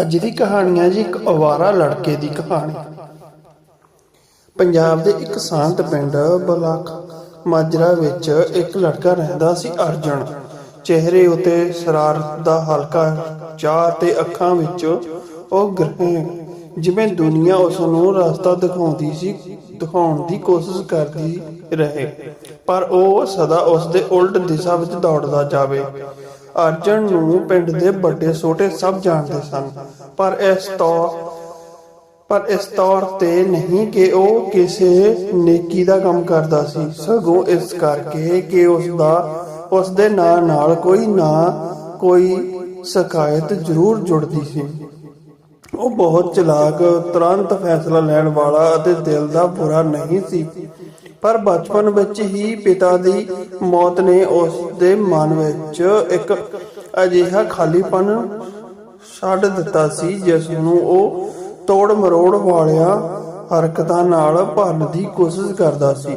ਅੱਜ ਦੀ ਕਹਾਣੀ ਹੈ ਜੀ, ਇੱਕ ਅਵਾਰਾ ਲੜਕੇ ਦੀ ਕਹਾਣੀ। ਪੰਜਾਬ ਦੇ ਇੱਕ ਸ਼ਾਂਤ ਪਿੰਡ ਬਲਾਕ ਮਾਜਰਾ ਵਿੱਚ ਇੱਕ ਲੜਕਾ ਰਹਿੰਦਾ ਸੀ ਅਰਜਨ। ਚਿਹਰੇ ਉਤੇ ਸ਼ਰਾਰਤ ਦਾ ਹਲਕਾ ਚਾਹ ਤੇ ਅੱਖਾਂ ਵਿੱਚ ਉਹ ਗ੍ਰਹਿ ਜਿਵੇਂ ਦੁਨੀਆ ਉਸ ਨੂੰ ਰਸਤਾ ਦਿਖਾਉਂਦੀ ਸੀ, ਦਿਖਾਉਣ ਦੀ ਕੋਸ਼ਿਸ਼ ਕਰਦੀ ਰਹੇ। ਪਰ ਉਹ ਸਦਾ ਉਸ ਦੇ ਉਲਟ ਦਿਸ਼ਾ ਵਿੱਚ ਦੌੜਦਾ ਜਾਵੇ। ਅਰਜਨ ਨੂੰ ਪਿੰਡ ਦੇ ਵੱਡੇ ਛੋਟੇ ਸਭ ਜਾਣਦੇ ਸਨ। ਪਰ ਇਸ ਤੋਂ ਪਰ ਇਸ ਤੌਰ ਤੇ ਨਹੀਂ ਕਿ ਉਹ ਕਿਸੇ ਨੇਕੀ ਦਾ ਕੰਮ ਕਰਦਾ ਸੀ। ਸਗੋਂ ਇਸ ਕਰਕੇ ਕਿ ਉਸ ਦਾ ਉਸ ਦੇ ਨਾਂ ਨਾਲ ਕੋਈ ਨਾ ਕੋਈ ਸ਼ਿਕਾਇਤ ਜ਼ਰੂਰ ਜੁੜਦੀ ਸੀ। ਉਹ ਬਹੁਤ ਚਲਾਕ, ਤੁਰੰਤ ਫੈਸਲਾ ਲੈਣ ਵਾਲਾ ਅਤੇ ਦਿਲ ਦਾ ਬੁਰਾ ਨਹੀਂ ਸੀ। ਪਰ ਬਚਪਨ ਵਿੱਚ ਹੀ ਪਿਤਾ ਦੀ ਮੌਤ ਨੇ ਉਸ ਦੇ ਮਨ ਵਿੱਚ ਇੱਕ ਅਜਿਹਾ ਖਾਲੀਪਨ ਛੱਡ ਦਿੱਤਾ ਸੀ, ਜਿਸ ਨੂੰ ਉਹ ਤੋੜ ਮਰੋੜ ਵਾਲਿਆਂ ਹਰਕਤਾਂ ਨਾਲ ਭਰਨ ਦੀ ਕੋਸ਼ਿਸ਼ ਕਰਦਾ ਸੀ।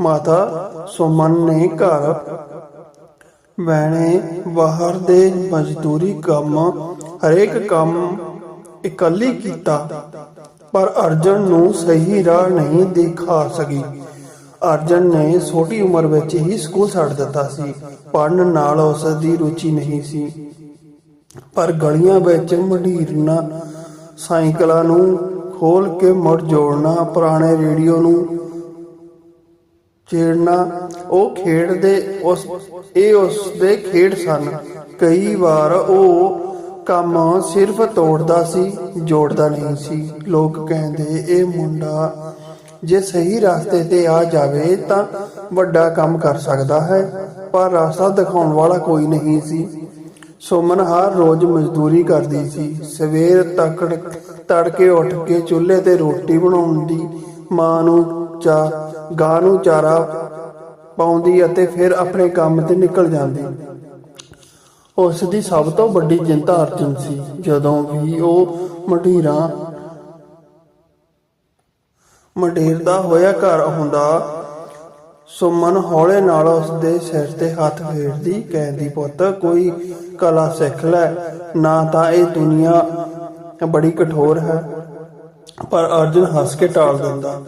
ਮਾਤਾ ਸੁਮਨ ਨੇ ਘਰ ਵੈਣੇ ਬਾਹਰ ਦੇ ਮਜ਼ਦੂਰੀ ਕੰਮ, ਹਰੇਕ ਕੰਮ ਇਕੱਲੀ ਕੀਤਾ, ਪਰ ਅਰਜਨ ਨੂੰ ਸਹੀ ਰਾਹ ਨਹੀਂ ਦਿਖਾ ਸਕੀ। ਅਰਜਨ ਨੇ ਛੋਟੀ ਉਮਰ ਵਿੱਚ ਹੀ ਸਕੂਲ ਛੱਡ ਦਿੱਤਾ ਸੀ। ਪੜਨ ਨਾਲ ਉਸ ਦੀ ਰੁਚੀ ਨਹੀਂ ਸੀ। ਪਰ ਗਲੀਆਂ ਵਿੱਚ ਮੰਡੀਰਨਾ ਸਾਈਕਲਾਂ ਨੂੰ ਖੋਲ ਕੇ ਮੁੜ ਜੋੜਨਾ, ਪੁਰਾਣੇ ਰੇਡੀਓ ਨੂੰ ਛੇੜਨਾ ਉਹ ਖੇਡਦੇ ਉਸ, ਇਹ ਉਸ ਦੇ ਖੇਡ ਸਨ। ਕਈ ਵਾਰ ਉਹ ਕੰਮ ਸਿਰਫ ਤੋੜਦਾ ਸੀ, ਜੋੜਦਾ ਨਹੀਂ ਸੀ। ਲੋਕ ਕਹਿੰਦੇ, ਇਹ ਮੁੰਡਾ ਜੇ ਸਹੀ ਰਸਤੇ ਤੇ ਆ ਜਾਵੇ ਤਾਂ ਵੱਡਾ ਕੰਮ ਕਰ ਸਕਦਾ ਹੈ, ਪਰ ਰਸਤਾ ਦਿਖਾਉਣ ਵਾਲਾ ਕੋਈ ਨਹੀਂ ਸੀ। ਸੁਮਨ ਹਰ ਰੋਜ਼ ਮਜ਼ਦੂਰੀ ਕਰਦੀ ਸੀ। ਸਵੇਰ ਤੱਕ ਤੜਕੇ ਉੱਠ ਕੇ ਚੁੱਲ੍ਹੇ ਤੇ ਰੋਟੀ ਬਣਾਉਂਦੀ ਮਾਂ ਨੂੰ ਚਾ ਗਾਂ ਨੂੰ ਚਾਰਾ ਪਾਉਂਦੀ ਅਤੇ ਫਿਰ ਆਪਣੇ ਕੰਮ ਤੇ ਨਿਕਲ ਜਾਂਦੀ। ਉਸ ਦੀ ਸਭ ਤੋਂ ਵੱਡੀ ਚਿੰਤਾ ਅਰਜਨ ਸੀ। ਜਦੋਂ ਵੀ ਉਹ ਮਢੀਰਾਂ ਮੰਡੇਰ ਹੋਇਆ ਘਰ ਹੁੰਦਾ। ਸੁਮਨ ਹੌਲੇ ਨਾਲ ਉਸ ਦੇ ਸਿਰ ਤੇ ਹੱਥ ਫੇਰਦੀ, ਕਹਿੰਦੀ, ਪੁੱਤ, ਕੋਈ ਕਲਾ ਸਿੱਖ ਲੈ। ਨਾ ਤਾਂ ਇਹ ਦੁਨੀਆ ਬੜੀ ਕਠੋਰ ਹੈ। ਪਰ ਅਰਜਨ ਹੱਸ ਕੇ ਟਾਲ ਦਿੰਦਾ।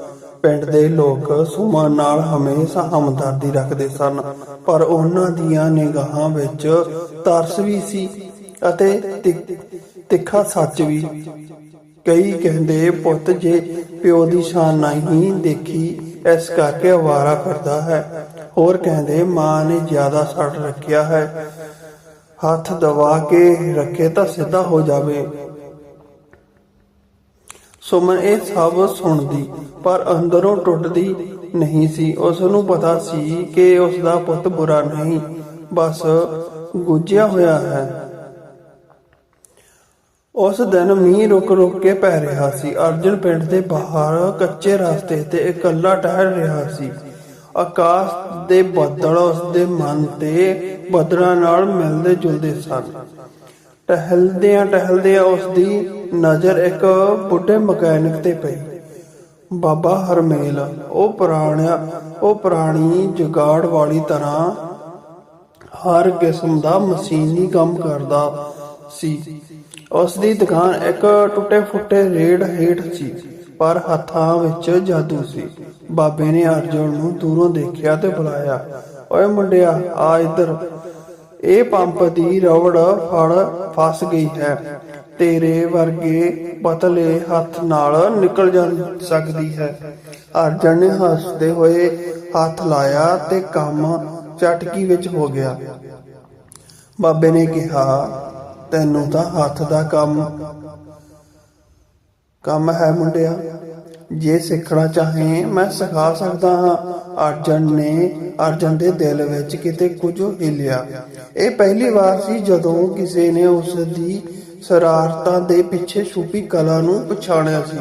ਪਿੰਡ ਦੇ ਲੋਕ ਸੁਮਨ ਨਾਲ ਹਮੇਸ਼ਾ ਹਮਦਰਦੀ ਰੱਖਦੇ ਸਨ। ਪਰ ਉਹਨਾਂ ਦੀਆਂ ਨਿਗਾਹਾਂ ਵਿੱਚ ਤਰਸ ਵੀ ਸੀ ਅਤੇ ਤਿ- ਤਿੱਖਾ ਸੱਚ ਵੀ। ਕਈ ਕਹਿੰਦੇ ਪੁੱਤ, ਜੇ ਪਿਓ ਦੀ ਸ਼ਾਨ ਨਹੀਂ ਦੇਖੀ, ਇਸ ਕਰਕੇ ਅਵਾਰਾ ਕਰਦਾ ਹੈ। ਹੋਰ ਕਹਿੰਦੇ, ਮਾਂ ਨੇ ਜ਼ਿਆਦਾ ਸੱਟ ਰੱਖਿਆ ਹੈ। ਹੱਥ ਦਬਾ ਕੇ ਰੱਖੇ ਤਾਂ ਸਿੱਧਾ ਹੋ ਜਾਵੇ। ਸੁਮਨ ਇਹ ਸਭ ਸੁਣਦੀ, ਪਰ ਅੰਦਰੋਂ ਟੁੱਟਦੀ ਨਹੀਂ ਸੀ। ਉਸ ਨੂੰ ਪਤਾ ਸੀ ਕਿ ਉਸ ਦਾ ਪੁੱਤ ਬੁਰਾ ਨਹੀਂ, ਬਸ ਗੁੱਜਿਆ ਹੋਇਆ ਹੈ। ਉਸ ਦਿਨ ਮੀਂਹ ਰੁਕ ਰੁਕ ਕੇ ਪੈ ਰਿਹਾ ਸੀ। ਅਰਜਨ ਪਿੰਡ ਦੇ ਬਾਹਰ ਕੱਚੇ ਰਸਤੇ ਤੇ ਇਕੱਲਾ ਟਹਿਲ ਰਿਹਾ ਸੀ। ਆਕਾਸ਼ ਦੇ ਬੱਦਲ ਉਸ ਦੇ ਮਨ ਤੇ ਬੱਦਲਾਂ ਨਾਲ ਮਿਲਦੇ ਜੁਲਦੇ ਸਨ। ਟਹਿਲਦਿਆਂ ਟਹਿਲਦਿਆਂ ਉਸ ਦੀ ਨਜ਼ਰ ਇੱਕ ਬੁੱਢੇ ਮਕੈਨਿਕ ਤੇ ਪਈ। ਬਾਬਾ ਹਰਮੇਲ, ਉਹ ਪੁਰਾਣਾ, ਉਹ ਪੁਰਾਣੀ ਜੁਗਾੜ ਵਾਲੀ ਤਰ੍ਹਾਂ ਹਰ ਕਿਸਮ ਦਾ ਮਸ਼ੀਨੀ ਕੰਮ ਕਰਦਾ ਸੀ। ਉਸ ਦੀ ਦੁਕਾਨ ਇੱਕ ਟੁੱਟੇ ਫੁੱਟੇ ਰੇੜ ਹੇਠ ਸੀ, ਪਰ ਹੱਥਾਂ ਵਿੱਚ ਜਾਦੂ ਸੀ। ਬਾਬੇ ਨੇ ਅਰਜੁਨ ਨੂੰ ਦੂਰੋਂ ਦੇਖਿਆ ਤੇ ਬੁਲਾਇਆ, ਓਏ ਮੁੰਡਿਆ, ਆ ਇੱਧਰ। ਇਹ ਪੰਪ ਦੀ ਰਵੜ ਫੜ ਫਸ ਗਈ ਹੈ। ਤੇਰੇ ਵਰਗੇ ਪਤਲੇ ਹੱਥ ਨਾਲ ਨਿਕਲ ਜਾ ਸਕਦੀ ਹੈ। ਅਰਜਨ ਨੇ ਹੱਸਦੇ ਹੋਏ ਹੱਥ ਲਾਇਆ ਤੇ ਕੰਮ ਚਟਕੀ ਵਿੱਚ ਹੋ ਗਿਆ। ਬਾਬੇ ਨੇ ਕਿਹਾ ਤੈਨੂੰ ਤਾਂ ਹੱਥ ਦਾ ਕੰਮ। ਕੰਮ ਹੈ ਮੁੰਡਿਆ, ਜੇ ਸਿੱਖਣਾ ਚਾਹੇ ਮੈਂ ਸਿਖਾ ਸਕਦਾ ਹਾਂ। ਅਰਜਨ ਨੇ ਅਰਜਨ ਦੇ ਦਿਲ ਵਿੱਚ ਕਿਤੇ ਕੁਝ ਹਿੱਲਿਆ। ਇਹ ਪਹਿਲੀ ਵਾਰ ਸੀ ਜਦੋਂ ਕਿਸੇ ਨੇ ਉਸ ਦੀ ਸ਼ਰਾਰਤਾਂ ਦੇ ਪਿੱਛੇ ਛੁਪੀ ਕਲਾ ਨੂੰ ਪਛਾਣਿਆ ਸੀ।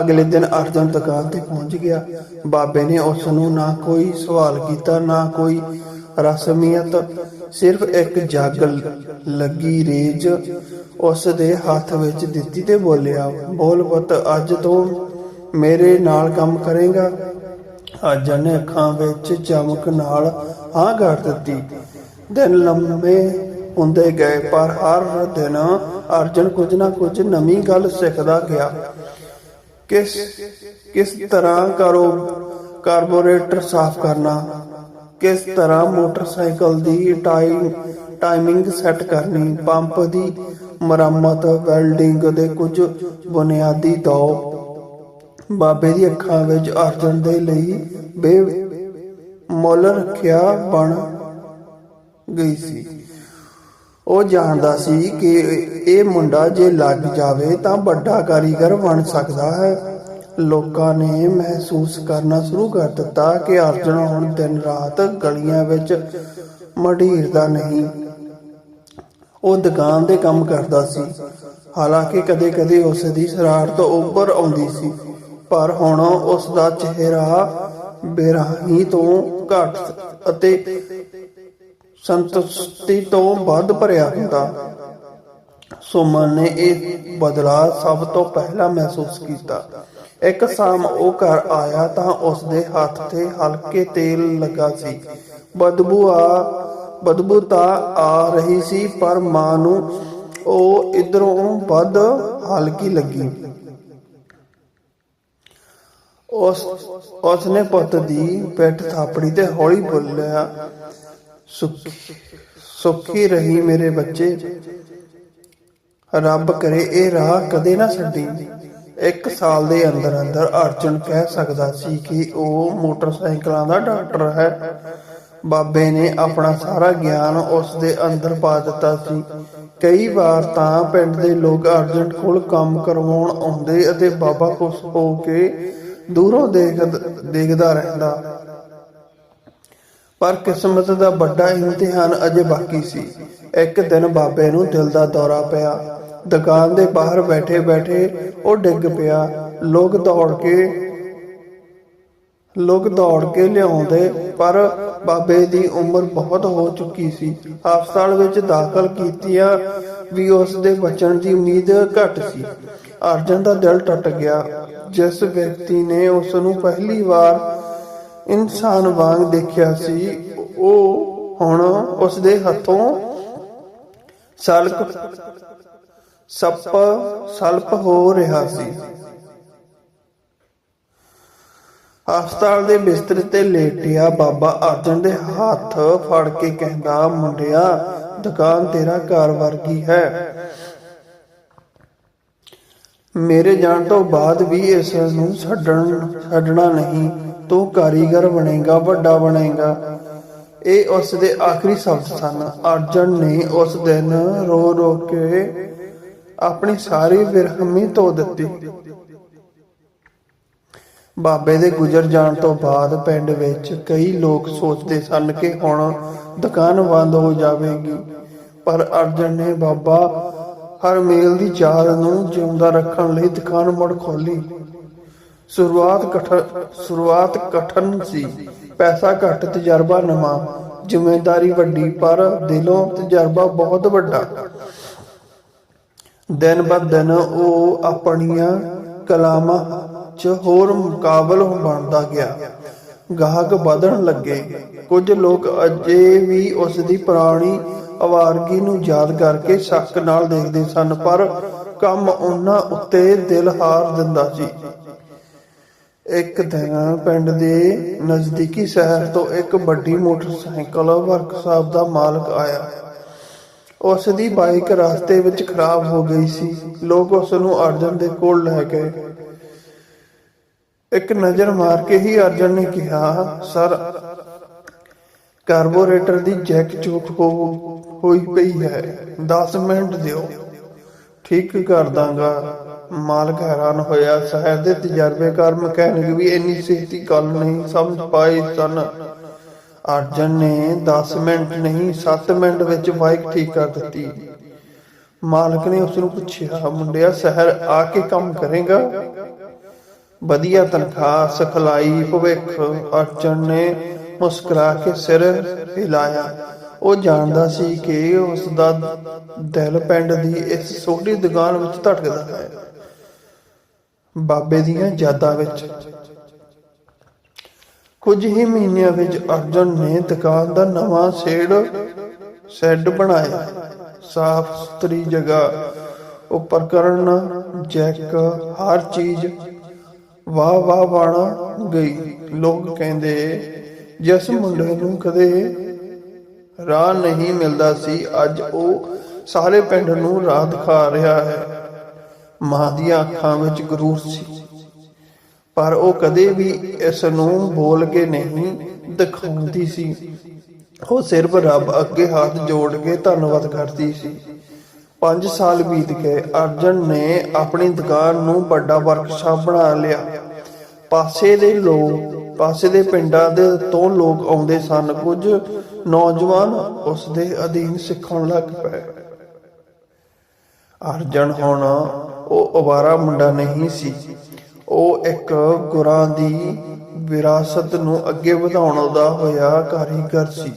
ਅਗਲੇ ਦਿਨ ਅਰਜਨ ਦੁਕਾਨ ਤੇ ਪਹੁੰਚ ਗਿਆ। ਬਾਬੇ ਨੇ ਉਸ ਨੂੰ ਨਾ ਕੋਈ ਸਵਾਲ ਕੀਤਾ, ਨਾ ਕੋਈ ਰਸਮੀਅਤ ਸਿਰਫ ਇੱਕ ਜੱਗ ਲੱਗੀ ਰੇਜ ਉਸ ਦੇ ਹੱਥ ਵਿੱਚ ਦਿੱਤੀ ਤੇ ਬੋਲਿਆ, ਬੋਲ ਪੁੱਤ, ਅੱਜ ਤੋਂ ਮੇਰੇ ਨਾਲ ਕੰਮ ਕਰੇਗਾ? ਅਰਜਨ ਨੇ ਅੱਖਾਂ ਵਿੱਚ ਚਮਕ ਨਾਲ ਹਾਂ ਕਰ ਦਿੱਤੀ। ਦਿਨ ਲੰਮੇ ਹੁੰਦੇ ਗਏ, ਪਰ ਹਰ ਦਿਨ ਅਰਜਨ ਕੁਝ ਨਾ ਕੁਝ ਨਵੀਂ ਗੱਲ ਸਿੱਖਦਾ ਗਿਆ। ਕਿਸ ਕਿਸ ਤਰ੍ਹਾਂ ਕਰੋ, ਕਾਰਬੋਰੇਟਰ ਸਾਫ਼ ਕਰਨਾ? ਕਿਸ ਤਰ੍ਹਾਂ ਮੋਟਰਸਾਈਕਲ ਦੀ ਟਾਈਮ ਟਾਈਮਿੰਗ ਸੈੱਟ ਕਰਨੀ, ਪੰਪ ਦੀ ਮੁਰੰਮਤ, ਵੈਲਡਿੰਗ ਦੇ ਕੁਝ ਬੁਨਿਆਦੀ ਦੌ ਬਾਬੇ ਦੀ ਅੱਖਾਂ ਵਿੱਚ ਅਰਜਨ ਦੇ ਲਈ ਬੇ ਮੁੱਲ ਰੱਖਿਆ ਬਣ ਗਈ ਸੀ। ਉਹ ਜਾਣਦਾ ਸੀ ਕਿ ਇਹ ਮੁੰਡਾ ਜੇ ਲੱਗ ਜਾਵੇ ਤਾਂ ਵੱਡਾ ਕਾਰੀਗਰ ਬਣ ਸਕਦਾ ਹੈ। ਲੋਕਾਂ ਨੇ ਮਹਿਸੂਸ ਕਰਨਾ ਸ਼ੁਰੂ ਕਰ ਦਿੱਤਾ ਕਿ ਅਰਜਨ ਹੁਣ ਦਿਨ ਰਾਤ ਗਲੀਆਂ ਵਿੱਚ ਮਢੀਰਦਾ ਨਹੀਂ, ਉਹ ਦੁਕਾਨ ਦੇ ਕੰਮ ਕਰਦਾ ਸੀ। ਹਾਲਾਂਕਿ ਕਦੇ-ਕਦੇ ਉਸ ਦੀ ਸ਼ਰਾਰਤ ਉੱਭਰ ਆਉਂਦੀ ਸੀ, ਪਰ ਹੁਣ ਉਸ ਦਾ ਚਿਹਰਾ ਬੇਰਾਹੀ ਤੋਂ ਘੱਟ ਅਤੇ ਸੰਤੁਸ਼ਟੀ ਤੋਂ ਵੱਧ ਭਰਿਆ ਹੁੰਦਾ। ਸੁਮਨ ਨੇ ਇਹ ਬਦਲਾਅ ਸਭ ਤੋਂ ਪਹਿਲਾਂ ਮਹਿਸੂਸ ਕੀਤਾ। ਇੱਕ ਸ਼ਾਮ ਉਹ ਘਰ ਆਇਆ ਤਾਂ ਉਸ ਦੇ ਹੱਥ ਤੇ ਹਲਕੇ ਤੇਲ ਲੱਗਾ ਸੀ। ਬਦਬੂ ਆ ਬਦਬੂ ਤਾਂ ਆ ਰਹੀ ਸੀ, ਪਰ ਮਾਂ ਨੂੰ ਉਹ ਇਧਰੋਂ ਵੱਧ ਹਲਕੀ ਲੱਗੀ। ਉਸ ਉਸ ਨੇ ਪੁੱਤ ਦੀ ਪਿੱਠ ਥਾਪੜੀ ਤੇ ਹੌਲੀ ਬੋਲਿਆ ਸੁਖੀ ਰਹੀ ਮੇਰੇ ਬੱਚੇ। ਰੱਬ ਕਰੇ ਇਹ ਰਾਹ ਕਦੇ ਨਾ ਛੱਡੀ। ਇੱਕ ਸਾਲ ਦੇ ਅੰਦਰ ਅੰਦਰ ਅਰਜੁਨ ਕਹਿ ਸਕਦਾ ਸੀ ਕਿ ਉਹ ਮੋਟਰਸਾਈਕਲਾਂ ਦਾ ਡਾਕਟਰ ਹੈ। ਬਾਬੇ ਨੇ ਆਪਣਾ ਸਾਰਾ ਗਿਆਨ ਉਸ ਦੇ ਅੰਦਰ ਪਾ ਦਿੱਤਾ ਸੀ। ਕਈ ਵਾਰ ਤਾਂ ਪਿੰਡ ਦੇ ਲੋਕ ਅਰਜੁਨ ਕੋਲ ਕੰਮ ਕਰਵਾਉਣ ਆਉਂਦੇ ਅਤੇ ਬਾਬਾ ਖੁਸ਼ ਹੋ ਕੇ ਦੂਰੋਂ ਦੇਖ ਦੇਖਦਾ ਰਹਿੰਦਾ। ਪਰ ਕਿਸਮਤ ਦਾ ਵੱਡਾ ਇਮਤਿਹਾਨ ਅਜੇ ਬਾਕੀ ਸੀ। ਇੱਕ ਦਿਨ ਬਾਬੇ ਨੂੰ ਦਿਲ ਦਾ ਦੌਰਾ ਪਿਆ। ਦੁਕਾਨ ਦੇ ਬਾਹਰ ਬੈਠੇ ਬੈਠੇ ਉਹ ਡਿੱਗ ਪਿਆ। ਲੋਕ ਦੌੜ ਕੇ, ਲੋਕ ਦੌੜ ਕੇ ਲਿਆਉਂਦੇ, ਪਰ ਬਾਬੇ ਦੀ ਉਮਰ ਬਹੁਤ ਹੋ ਚੁੱਕੀ ਸੀ। ਹਸਪਤਾਲ ਵਿੱਚ ਦਾਖਲ ਕੀਤਿਆਂ ਵੀ ਉਸ ਦੇ ਬਚਣ ਦੀ ਉਮੀਦ ਘੱਟ ਸੀ। ਅਰਜਨ ਦਾ ਦਿਲ ਟੁੱਟ ਗਿਆ। ਜਿਸ ਵਿਅਕਤੀ ਨੇ ਉਸ ਨੂੰ ਪਹਿਲੀ ਵਾਰ ਇਨਸਾਨ ਵਾਂਗ ਦੇਖਿਆ ਸੀ, ਉਹ ਹੁਣ ਉਸ ਦੇ ਹੱਥੋਂ ਸਲਕ ਸੱਪ ਸਲਪ ਹੋ ਰਿਹਾ ਸੀ। ਹਸਪਤਾਲ ਦੇ ਬਿਸਤਰੇ ਤੇ ਲੇਟਿਆ ਬਾਬਾ ਅਰਜਨ ਦੇ ਹੱਥ ਫੜ ਕੇ ਕਹਿੰਦਾ, ਮੁੰਡਿਆ, ਦੁਕਾਨ ਤੇਰਾ ਘਰ ਵਰਗੀ ਹੈ। ਮੇਰੇ ਜਾਣ ਤੋਂ ਬਾਅਦ ਵੀ ਇਸ ਨੂੰ ਛੱਡਣ, ਛੱਡਣਾ ਨਹੀਂ। ਤੂੰ ਕਾਰੀਗਰ ਬਣੇਗਾ, ਵੱਡਾ ਬਣੇਗਾ। ਇਹ ਉਸ ਦੇ ਆਖਰੀ ਸ਼ਬਦ ਸਨ। ਅਰਜਨ ਨੇ ਉਸ ਦਿਨ ਰੋ ਰੋ ਕੇ ਆਪਣੀ ਸਾਰੀ ਵਿਰਹਮੀ ਧੋ ਦਿੱਤੀ। ਬਾਬੇ ਦੇ ਗੁਜ਼ਰ ਜਾਣ ਤੋਂ ਬਾਅਦ ਪਿੰਡ ਵਿੱਚ ਕਈ ਲੋਕ ਸੋਚਦੇ ਸਨ ਕਿ ਹੁਣ ਦੁਕਾਨ ਬੰਦ ਹੋ ਜਾਵੇਗੀ। ਪਰ ਅਰਜਨ ਨੇ ਬਾਬਾ ਹਰ ਮੇਲ ਦੀ ਯਾਦ ਨੂੰ ਜਿਉਂਦਾ ਰੱਖਣ ਲਈ ਦੁਕਾਨ ਮੁੜ ਖੋਲੀ ਸ਼ੁਰੂਆਤ ਕਠਨ ਸ਼ੁਰੂਆਤ ਕਠਨ ਸੀ। ਪੈਸਾ ਘੱਟ, ਤਜਰਬਾ ਨਵਾਂ। ਜ਼ਿੰਮੇਵਾਰੀ ਵੱਡੀ, ਪਰ ਦਿਲੋਂ ਤਜਰਬਾ ਬਹੁਤ ਵੱਡਾ। ਦਿਨ ਬਦ ਦਿਨ ਉਹ ਆਪਣੀਆਂ ਕਲਾਮਾਂ 'ਚ ਹੋਰ ਮੁਕਾਬਲ ਬਣਦਾ ਗਿਆ। ਗਾਹਕ ਵਧਣ ਲੱਗੇ। ਕੁਝ ਲੋਕ ਅਜੇ ਵੀ ਉਸ ਦੀ ਪੁਰਾਣੀ ਆਵਾਰਗੀ ਨੂੰ ਯਾਦ ਕਰਕੇ ਸ਼ੱਕ ਨਾਲ ਦੇਖਦੇ ਸਨ, ਪਰ ਕੰਮ ਉਹਨਾਂ ਉੱਤੇ ਦਿਲ ਹਾਰ ਦਿੰਦਾ ਸੀ। ਇੱਕ ਦਿਨ ਪਿੰਡ ਦੇ ਨਜ਼ਦੀਕੀ ਸ਼ਹਿਰ ਤੋਂ ਇੱਕ ਵੱਡੀ ਮੋਟਰਸਾਈਕਲ ਵਰਕਸ਼ਾਪ ਦਾ ਮਾਲਕ ਆਇਆ। ਉਸ ਦੀ ਬਾਈਕ ਰਸਤੇ ਵਿੱਚ ਖਰਾਬ ਹੋ ਗਈ ਸੀ। ਲੋਕ ਉਸ ਨੂੰ ਅਰਜਨ ਦੇ ਕੋਲ ਲੈ ਗਏ। ਇੱਕ ਨਜ਼ਰ ਮਾਰ ਕੇ ਹੀ ਅਰਜਨ ਨੇ ਕਿਹਾ, ਸਰ, ਕਾਰਬੋਰੇਟਰ ਦੀ ਜੈਕ ਚੂਕ ਹੋ, ਹੋਈ ਪਈ ਹੈ। 10 ਮਿੰਟ ਦਿਓ। ਠੀਕ ਕਰ ਦਾਂਗਾ। ਮਾਲਕ ਹੈਰਾਨ ਹੋਇਆ। ਸ਼ਹਿਰ ਦੇ ਤਜਰਬੇਕਾਰ ਮਕੈਨਿਕ ਵੀ ਇੰਨੀ ਛੇਤੀ ਗੱਲ ਨਹੀਂ ਸਮਝ ਪਾਏ ਸਨ। ਅਰਜਨ ਨੇ 10 ਮਿੰਟ ਨਹੀਂ 7 ਮਿੰਟ ਵਿੱਚ ਬਾਈਕ ਠੀਕ ਕਰ ਦਿੱਤੀ। ਮਾਲਕ ਨੇ ਉਸ ਨੂੰ ਪੁੱਛਿਆ, ਮੁੰਡਿਆ, ਸ਼ਹਿਰ ਆ ਕੇ ਕੰਮ ਕਰੇਗਾ? ਵਧੀਆ ਤਨਖਾਹ, ਸਿਖਲਾਈ, ਭਵਿੱਖ। ਅਰਜਨ ਨੇ ਮੁਸਕਰਾ ਕੇ ਸਿਰ ਹਿਲਾਇਆ। ਉਹ ਜਾਣਦਾ ਸੀ ਕਿ ਉਸ ਦਾ ਦਿਲ ਪਿੰਡ ਦੀ ਇਸ ਛੋਟੀ ਦੁਕਾਨ ਵਿੱਚ ਧੜਕਦਾ ਹੈ, ਬਾਬੇ ਦੀਆਂ ਯਾਦਾਂ ਵਿੱਚ। ਕੁਝ ਹੀ ਮਹੀਨਿਆਂ ਵਿੱਚ ਅਰਜਨ ਨੇ ਦੁਕਾਨ ਦਾ ਨਵਾਂ ਸੇੜ ਸ਼ੈੱਡ ਬਣਾਇਆ। ਸਾਫ਼ ਸੁਥਰੀ ਜਗ੍ਹਾ ਉਪਕਰਨ ਜੈਕ, ਹਰ ਚੀਜ਼ ਵਾਹ ਵਾਹ ਬਣ ਗਈ। ਲੋਕ ਕਹਿੰਦੇ, ਜਿਸ ਮੁੰਡੇ ਨੂੰ ਕਦੇ ਰਾਹ ਨਹੀਂ ਮਿਲਦਾ ਸੀ, ਅੱਜ ਉਹ ਸਾਰੇ ਪਿੰਡ ਨੂੰ ਰਾਹ ਦਿਖਾ ਰਿਹਾ ਹੈ। ਮਾਂ ਦੀਆਂ ਅੱਖਾਂ ਵਿੱਚ ਗਰੂਰ ਸੀ। ਪਰ ਉਹ ਕਦੇ ਵੀ ਇਸ ਨੂੰ ਬੋਲ ਕੇ ਨਹੀਂ ਦਿਖਾਉਂਦੀ ਸੀ। ਉਹ ਸਿਰਫ ਰੱਬ ਅੱਗੇ ਹੱਥ ਜੋੜ ਕੇ ਧੰਨਵਾਦ ਕਰਦੀ ਸੀ। 5 ਸਾਲ ਬੀਤ ਗਏ। ਅਰਜਨ ਨੇ ਆਪਣੀ ਦੁਕਾਨ ਨੂੰ ਵੱਡਾ ਵਰਕਸ਼ਾਪ ਬਣਾ ਲਿਆ। ਪਾਸੇ ਦੇ ਲੋਕ, ਪਾਸੇ ਦੇ ਪਿੰਡਾਂ ਦੇ ਤੋਂ ਲੋਕ ਆਉਂਦੇ ਸਨ। ਕੁਝ ਨੌਜਵਾਨ ਉਸ ਦੇ ਅਧੀਨ ਸਿੱਖਣ ਲੱਗ ਪਏ। ਅਰਜਨ ਹੋਣਾ ਉਹ ਅਵਾਰਾ ਮੁੰਡਾ ਨਹੀਂ ਸੀ। ਉਹ ਇੱਕ ਗੁਰਾਂ ਦੀ ਵਿਰਾਸਤ ਨੂੰ ਅੱਗੇ ਵਧਾਉਣ ਦਾ ਹੋਇਆ ਕਾਰੀਗਰ ਸੀ।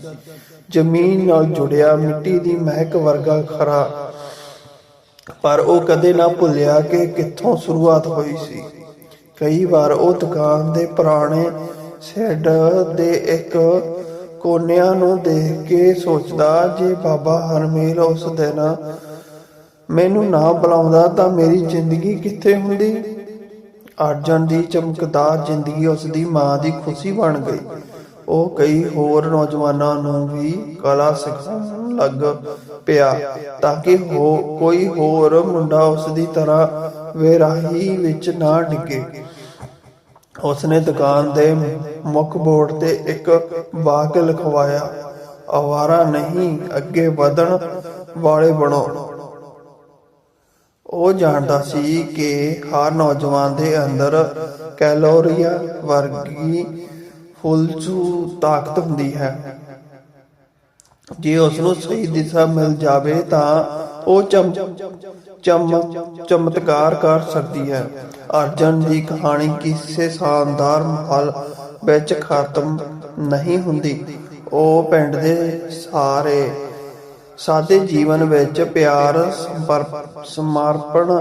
ਜ਼ਮੀਨ ਨਾਲ ਜੁੜਿਆ, ਮਿੱਟੀ ਦੀ ਮਹਿਕ ਵਰਗਾ ਖਰਾ। ਪਰ ਉਹ ਕਦੇ ਨਾ ਭੁੱਲਿਆ ਕਿ ਕਿੱਥੋਂ ਸ਼ੁਰੂਆਤ ਹੋਈ ਸੀ। ਕਈ ਵਾਰ ਉਹ ਦੁਕਾਨ ਦੇ ਪੁਰਾਣੇ ਸ਼ੈੱਡ ਦੇ ਇੱਕ ਕੋਨਿਆਂ ਨੂੰ ਦੇਖ ਕੇ ਸੋਚਦਾ, ਜੇ ਬਾਬਾ ਹਰਮੇਲ ਉਸ ਦਿਨ ਮੈਨੂੰ ਨਾ ਬੁਲਾਉਂਦਾ ਤਾਂ ਮੇਰੀ ਜ਼ਿੰਦਗੀ ਕਿੱਥੇ ਹੁੰਦੀ? ਅਰਜਨ ਦੀ ਚਮਕਦਾਰ ਜ਼ਿੰਦਗੀ ਉਸ ਦੀ ਮਾਂ ਦੀ ਖੁਸ਼ੀ ਬਣ ਗਈ। ਉਹ ਕਈ ਹੋਰ ਨੌਜਵਾਨਾਂ ਨੂੰ ਵੀ ਕਲਾ ਸਿਖਾਉਣ ਲੱਗ ਪਿਆ ਤਾਂ ਕਿ ਹੋ, ਕੋਈ ਹੋਰ ਮੁੰਡਾ ਉਸ ਦੀ ਤਰ੍ਹਾਂ ਵੇਰਾਹੀ ਵਿੱਚ ਨਾ ਡਿੱਗੇ। ਉਸਨੇ ਦੁਕਾਨ ਦੇ ਮੁੱਖ ਬੋਰਡ ਤੇ ਇੱਕ ਵਾਕ ਲਿਖਵਾਇਆ, ਅਵਾਰਾ ਨਹੀਂ, ਅੱਗੇ ਵਧਣ ਵਾਲੇ ਬਣੋ। ਉਹ ਜਾਣਦਾ ਸੀ ਕਿ ਹਰ ਨੌਜਵਾਨ ਦੇ ਅੰਦਰ ਕੈਲੋਰੀਆਂ ਵਰਗੀ ਫੁੱਲਸੂ ਤਾਕਤ ਹੁੰਦੀ ਹੈ। ਜੇ ਉਸ ਨੂੰ ਸਹੀ ਦਿਸ਼ਾ ਮਿਲ ਜਾਵੇ ਤਾਂ ਉਹ ਚਮ, ਚਮਤਕਾਰ ਕਰ ਸਕਦੀ ਹੈ। ਅਰਜਨ ਦੀ ਕਹਾਣੀ ਕਿਸੇ ਸ਼ਾਨਦਾਰ ਮਹਲ ਵਿੱਚ ਖਤਮ ਨਹੀਂ ਹੁੰਦੀ। ਉਹ ਪਿੰਡ ਦੇ ਸਾਰੇ ਸਾਦੇ ਜੀਵਨ ਵਿੱਚ ਪਿਆਰ ਸਮਰਪਣ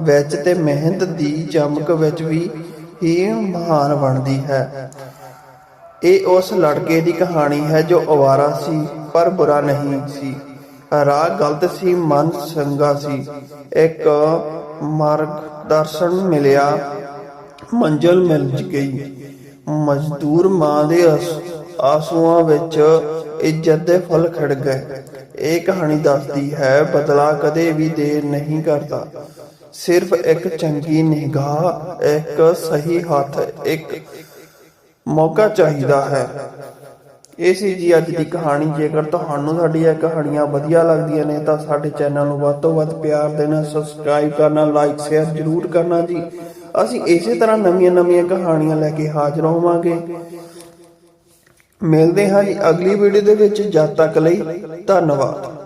ਵਿੱਚ ਤੇ ਮਿਹਨਤ ਦੀ ਚਮਕ ਵਿੱਚ ਵੀ ਹੀ ਮਹਾਨ ਬਣਦੀ ਹੈ। ਇਹ ਉਸ ਲੜਕੇ ਦੀ ਕਹਾਣੀ ਹੈ ਜੋ ਅਵਾਰਾ ਸੀ, ਪਰ ਬੁਰਾ ਨਹੀਂ ਸੀ। ਰਾਹ ਗਲਤ ਸੀ, ਮਨ ਸੰਗਾ ਸੀ। ਇੱਕ ਮਾਰਗਦਰਸ਼ਨ ਮਿਲਿਆ, ਮੰਜ਼ਲ ਮਿਲ ਗਈ। ਮਜ਼ਦੂਰ ਮਾਂ ਦੇ ਆਸੂਆਂ ਵਿੱਚ ਇੱਜ਼ਤ ਦੇ ਫਲ ਖਿੜ ਗਏ। ਇਹ ਕਹਾਣੀ ਦੱਸਦੀ ਹੈ, ਬਦਲਾ ਕਦੇ ਵੀ ਦੇਰ ਨਹੀਂ ਕਰਦਾ। ਸਿਰਫ ਇੱਕ ਚੰਗੀ ਨਿਗਾਹ, ਇੱਕ ਸਹੀ ਹੱਥ, ਇੱਕ ਮੌਕਾ ਚਾਹੀਦਾ ਹੈ। ਇਹ ਸੀ ਜੀ ਅੱਜ ਦੀ ਕਹਾਣੀ। ਜੇਕਰ ਤੁਹਾਨੂੰ ਸਾਡੀਆਂ ਕਹਾਣੀਆਂ ਵਧੀਆ ਲੱਗਦੀਆਂ ਨੇ, ਤਾਂ ਸਾਡੇ ਚੈਨਲ ਨੂੰ ਵੱਧ ਤੋਂ ਵੱਧ ਪਿਆਰ ਦੇਣਾ, ਸਬਸਕ੍ਰਾਈਬ ਕਰਨਾ, ਲਾਈਕ, ਸ਼ੇਅਰ ਜ਼ਰੂਰ ਕਰਨਾ ਜੀ। ਅਸੀਂ ਇਸੇ ਤਰ੍ਹਾਂ ਨਵੀਆਂ-ਨਵੀਆਂ ਕਹਾਣੀਆਂ ਲੈ ਕੇ ਹਾਜ਼ਰ ਹੋਵਾਂਗੇ। ਮਿਲਦੇ ਹਾਂ ਜੀ ਅਗਲੀ ਵੀਡੀਓ ਦੇ ਵਿੱਚ। ਜਦ ਤੱਕ ਲਈ ਧੰਨਵਾਦ।